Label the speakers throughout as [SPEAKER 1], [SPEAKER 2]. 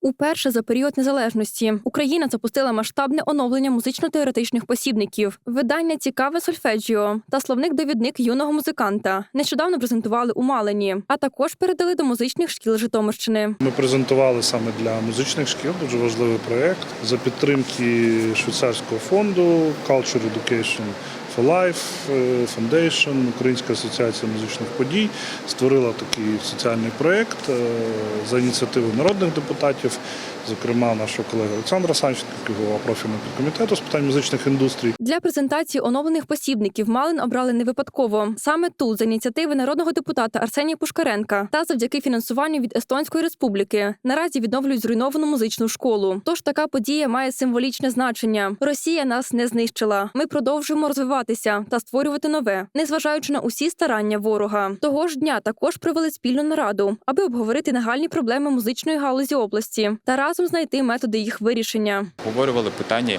[SPEAKER 1] Уперше за період незалежності Україна запустила масштабне оновлення музично-теоретичних посібників. Видання цікаве сольфеджіо та словник довідник юного музиканта нещодавно презентували у Малині, а також передали до музичних шкіл Житомирщини.
[SPEAKER 2] Ми презентували саме для музичних шкіл дуже важливий проєкт за підтримки швейцарського фонду Culture Education for Life е, Foundation, Українська асоціація музичних подій створила такий соціальний проєкт е, за ініціативи народних депутатів, зокрема нашого колеги Олександра Санченка, голова профільного підкомітету з питань музичних індустрій.
[SPEAKER 1] Для презентації оновлених посібників Малин обрали не випадково. Саме тут, за ініціативи народного депутата Арсенія Пушкаренка та завдяки фінансуванню від Естонської республіки, наразі відновлюють зруйновану музичну школу. Тож така подія має символічне значення. Росія нас не знищила. Ми продовжуємо розвиватися та створювати нове, незважаючи на усі старання ворога. Того ж дня також провели спільну нараду, аби обговорити нагальні проблеми музичної галузі області та разом знайти методи їх вирішення.
[SPEAKER 3] обговорювали питання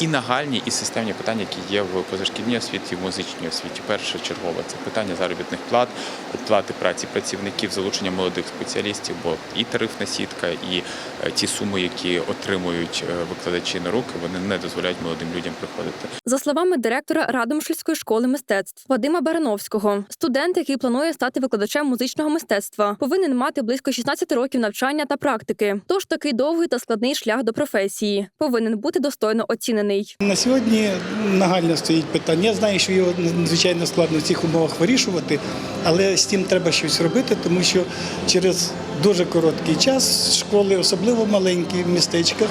[SPEAKER 3] і нагальні, і системні питання, які є в позашкільній освіті, в музичній освіті. Першочергово це питання заробітних плат, оплати праці працівників, залучення молодих спеціалістів, бо і тарифна сітка, і е, ті суми, які отримують е, викладачі на руки, вони не дозволяють молодим людям приходити.
[SPEAKER 1] За словами директора Радомишльської школи мистецтв Вадима Барановського, студент, який планує стати викладачем музичного мистецтва, повинен мати близько 16 років навчання та практики. Тож такий довгий та складний шлях до професії повинен бути достойно оцінений.
[SPEAKER 4] На сьогодні нагально стоїть питання. Я знаю, що його надзвичайно складно в цих умовах вирішувати, але з цим треба щось робити, тому що через дуже короткий час школи, особливо маленькі в містечках,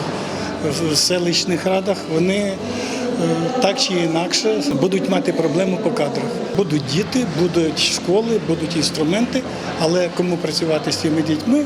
[SPEAKER 4] в селищних радах, вони е, так чи інакше будуть мати проблему по кадрах. Будуть діти, будуть школи, будуть інструменти, але кому працювати з цими дітьми, е,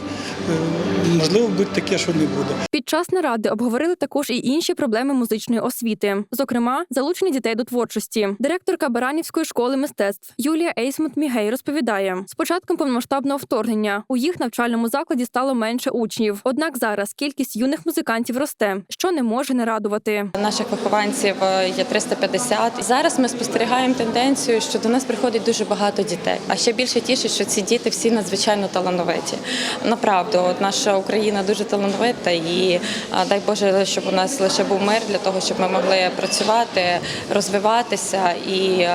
[SPEAKER 4] можливо, буде таке, що не буде.
[SPEAKER 1] Під час наради обговорили також і інші проблеми музичної освіти, зокрема, залучення дітей до творчості. Директорка Баранівської школи мистецтв Юлія Ейсмут Мігей розповідає: з початком повномасштабного вторгнення у їх навчальному закладі стало менше учнів. Однак зараз кількість юних музикантів росте, що не може не радувати.
[SPEAKER 5] Наших вихованців е, є 350. Зараз ми спостерігаємо тенденцію, що до нас приходить дуже багато дітей. А ще більше тішить, що ці діти всі надзвичайно талановиті. Направду, от наша Україна дуже талановита, і дай Боже, щоб у нас лише був мир для того, щоб ми могли працювати, розвиватися, і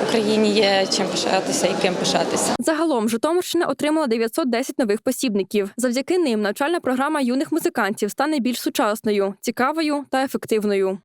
[SPEAKER 5] в Україні є чим пишатися і ким пишатися.
[SPEAKER 1] Загалом Житомирщина отримала 910 нових посібників. Завдяки ним навчальна програма юних музикантів стане більш сучасною, цікавою та ефективною.